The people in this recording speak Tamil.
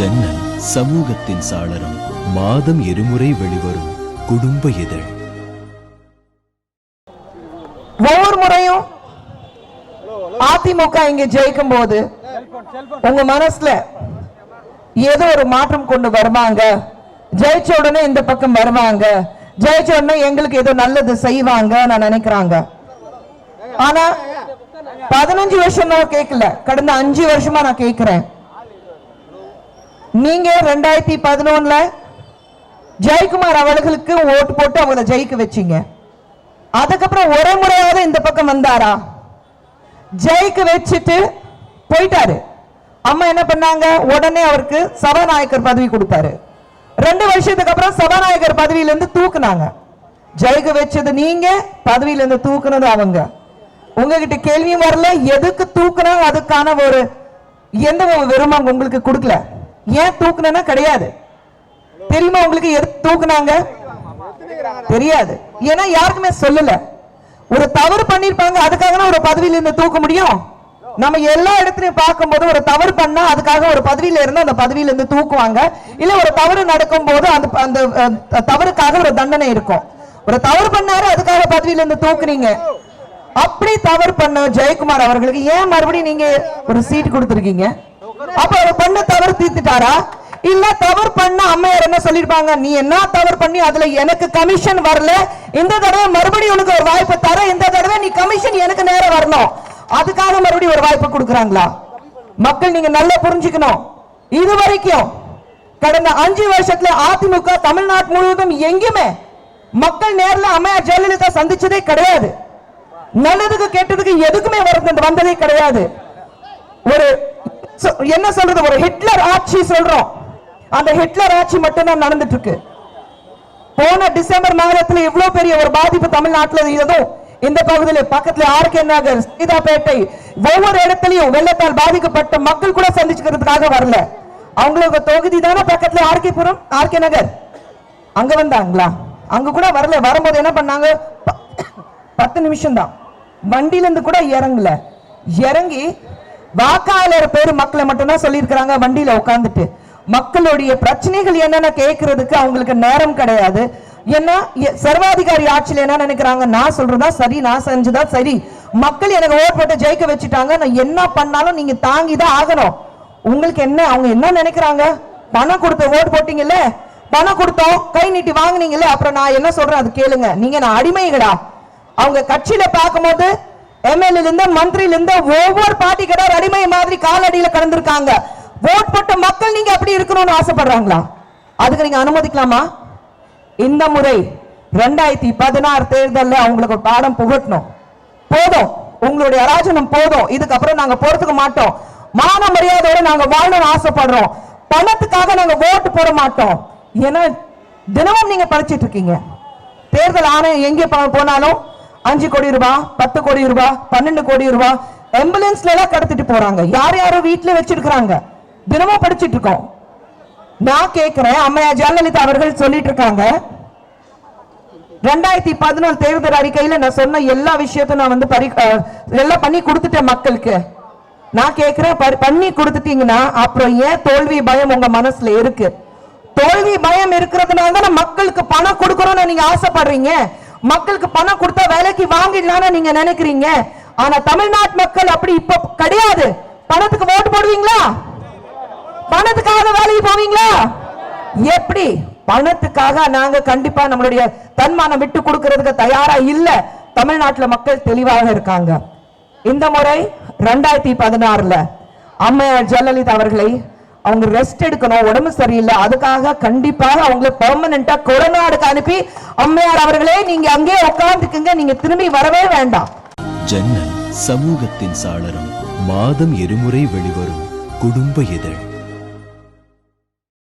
ஜன்னல் சமூகத்தின் சாளரம் மாதம் இருமுறை வெளிவரும் குடும்ப இதழ். ஒவ்வொரு முறையும் அதிமுக இங்க ஜெயிக்கும் போது உங்க மனசுல ஏதோ ஒரு மாற்றம் கொண்டு வருவாங்க? ஜெயிச்ச உடனே இந்த பக்கம் வருவாங்க? ஜெயிச்ச உடனே எங்களுக்கு ஏதோ நல்லது செய்வாங்க நான் நினைக்கிறாங்க. ஆனா பதினஞ்சு வருஷம் நான் கேட்கல கடந்த அஞ்சு வருஷமா நான் கேட்கிறேன் நீங்க ரெண்டாயிரத்தி பதினொன்னுல ஜெயக்குமார் அவர்களுக்கு ஓட்டு போட்டு அவங்கள ஜெயிக்க வச்சீங்க. அதுக்கப்புறம் ஒரே முறையாவது இந்த பக்கம் வந்தாரா? ஜெயிக்க வச்சுட்டு போயிட்டாரு. அம்மா என்ன பண்ணாங்க? உடனே அவருக்கு சபாநாயகர் பதவி கொடுத்தாரு. ரெண்டு வருஷத்துக்கு அப்புறம் சபாநாயகர் பதவியிலிருந்து தூக்குனாங்க. ஜெயிக்க வச்சது நீங்க பதவியிலிருந்து தூக்குனது அவங்க. உங்ககிட்ட கேள்வியும் வரல. எதுக்கு தூக்குனா அதுக்கான ஒரு எந்த ஒரு உங்களுக்கு கொடுக்கல? ஏன் தூக்குனா கிடையாது. தெரியுமா உங்களுக்கு எது தூக்குனாங்க? தெரியாது. ஏன்னா யாருக்குமே சொல்லல. ஒரு தவறு பண்ணிருப்பாங்க அதுக்காக ஒரு பதவியில இருந்து தூக்க முடியும். நம்ம எல்லா இடத்துலயும் பார்க்கும்போது ஒரு தவறு பண்ணா அதுக்காக ஒரு பதவியில இருந்து அந்த பதவியில இருந்து தூக்குவாங்க. இல்ல ஒரு தவறு நடக்கும் போது அந்த அந்த தவறுக்காக ஒரு தண்டனை இருக்கும். ஒரு தவறு பண்ணாரு அதுக்காக பதவியில இருந்து தூக்குனீங்க. அப்படி தவறு பண்ண ஜெயக்குமார் அவர்களுக்கு ஏன் மறுபடியும் நீங்க ஒரு சீட் கொடுத்துருக்கீங்க? அப்ப அவர் பண்ண தவறு தீர்த்துட்டாரா? இல்ல தவறு பண்ண அம்மையார் என்ன சொல்லிருப்பாங்க நீ என்ன தவறு பண்ணி அதுல எனக்கு கமிஷன் வரல? இந்த தடவை மறுபடியும் உனக்கு ஒரு வாய்ப்பு தர இந்த தடவை நீ கமிஷன் எனக்கு நேரம் வரணும். அதுக்காக மறுபடியும் ஒரு வாய்ப்பு கொடுக்குறாங்களா? மக்கள் நீங்க நல்லா புரிஞ்சுக்கணும். இது வரைக்கும் கடந்த அஞ்சு வருஷத்துல அதிமுக தமிழ்நாடு முழுவதும் எங்கேயுமே மக்கள் நேர்ல அம்மையார் ஜெயலலிதா சந்திச்சதே கிடையாது. நல்லதுக்கு கெட்டதுக்கு எதுக்குமே வந்ததே கிடையாது. ஒரு என்ன சொல்றது? ஒரு ஹிட்லர் ஆட்சி சொல்றோம். அந்த ஹிட்லர் ஆட்சி மட்டும்தான் நடந்துட்டு இருக்கு போன டிசம்பர் மாதத்துல இவ்வளவு பெரிய ஒரு பாதிப்பு தமிழ்நாட்டுல ஏதோ இந்த பகுதியில பக்கத்துல ஆர்கே நகர் சீதாப்பேட்டை ஒவ்வொரு இடத்துலயும் வெள்ளத்தால் பாதிக்கப்பட்ட மக்கள் கூட சந்திச்சுக்கிறதுக்காக வரல. அவங்களுக்கு தொகுதி தானே பக்கத்துல ஆர்கேபுரம் ஆர்கே நகர். அங்க வந்தாங்களா? அங்க கூட வரல. வரும்போது என்ன பண்ணாங்க? பத்து நிமிஷம் தான் வண்டியில இருந்து கூட இறங்கல. இறங்கி வாக்காளர் பேர் மக்களை மட்டும்தான் சொல்லியிருக்கிறாங்க வண்டியில உட்காந்துட்டு மக்களுடைய பிரச்சனைகள் என்னென்ன கேட்கறதுக்கு அவங்களுக்கு நேரம் கிடையாது. ஏன்னா எ- சர்வாதிகாரி ஆட்சியில் என்ன நினைக்கிறாங்க? நான் சொல்றதா சரி நான் செஞ்சதா சரி. மக்கள் எனக்கு ஓட் போட்டு ஜெயிக்க வச்சுட்டாங்க நான் என்ன பண்ணாலும் நீங்க தாங்கி தான் ஆகணும். உங்களுக்கு என்ன அவங்க என்ன நினைக்கிறாங்க? பணம் கொடுத்த ஓட் போட்டீங்கல்ல? பணம் கொடுத்தோம் கை நீட்டி வாங்குனீங்கல்ல? அப்புறம் நான் என்ன சொல்றேன் அது கேளுங்க. நீங்க நான் அடிமைகளா அவங்க கட்சியில பார்க்கும்போது எம்எல்ஏலேருந்து இருந்து மந்திரில இருந்து ஒவ்வொரு பார்ட்டி கடை அடிமை மாதிரி காலடியில கடந்திருக்காங்க. ஓட் போட்ட மக்கள் நீங்க அப்படி இருக்கணும்னு ஆசைப்படுறாங்களா? அதுக்கு நீங்க அனுமதிக்கலாமா? இந்த முறை ரெண்டாயிரத்தி பதினாறு தேர்தலில் அவங்களுக்கு ஒரு பாடம் புகட்டணும். போதும். உங்களுடைய அராஜனம் போதும். இதுக்கப்புறம் நாங்க போகிறதுக்கு மாட்டோம். மான மரியாதையோட நாங்க வாழணும்னு ஆசைப்படுறோம். பணத்துக்காக நாங்க ஓட்டு போட மாட்டோம். ஏன்னா தினமும் நீங்க படிச்சிட்டு இருக்கீங்க. தேர்தல் ஆணையம் எங்கே போனாலும் அஞ்சு கோடி ரூபாய் பத்து கோடி ரூபாய் பன்னெண்டு கோடி ரூபாய் ஆம்புலன்ஸ்ல எல்லாம் கடத்திட்டு போறாங்க. யார் யாரும் வீட்டுல வச்சிருக்கிறாங்க? தினமும் படிச்சிட்டு இருக்கோம். நான் கேட்கிறேன் அம்மையா ஜெயலலிதா அவர்கள் சொல்லிட்டு இருக்காங்க. ரெண்டாயிரத்தி பதினொன்று தேர்தல் அறிக்கையில நான் சொன்ன எல்லா விஷயத்தையும் நான் வந்து பரி எல்லாம் பண்ணி கொடுத்துட்டேன் மக்களுக்கு. நான் கேட்கிறேன் பண்ணி கொடுத்துட்டீங்கன்னா அப்புறம் ஏன் தோல்வி பயம் உங்க மனசுல இருக்கு? தோல்வி பயம் இருக்கிறதுனால தான் மக்களுக்கு பணம் கொடுக்கணும்னு நீங்க ஆசைப்படுறீங்க? மக்களுக்கு பணம் கொடுத்தா வேலைக்கு வாங்கிடலாம்னு நீங்க நினைக்கிறீங்க. ஆனா தமிழ்நாட்டு மக்கள் அப்படி இப்ப கிடையாது. பணத்துக்கு ஓட்டு போடுவீங்களா? பணத்துக்காக வேலைக்கு போவீங்களா? எப்படி? பணத்துக்காக நாங்க கண்டிப்பா நம்மளுடைய தன்மானம் விட்டு கொடுக்கறதுக்கு தயாரா இல்ல. தமிழ்நாட்டுல மக்கள் தெளிவாக இருக்காங்க. இந்த முறை ரெண்டாயிரத்தி பதினாறுல அம்மையார் ஜெயலலிதா அவர்களை அவங்க ரெஸ்ட் எடுக்கணும் உடம்பு சரியில்லை. அதுக்காக கண்டிப்பாக அவங்களை பெர்மனண்டா கொடநாடுக்கு அனுப்பி அம்மையார் அவர்களே நீங்க அங்கேயே உட்கார்ந்துக்குங்க. நீங்க திரும்பி வரவே வேண்டாம். ஜன்னல் சமூகத்தின் சாளரம் மாதம் இருமுறை வெளிவரும் குடும்ப இதழ்.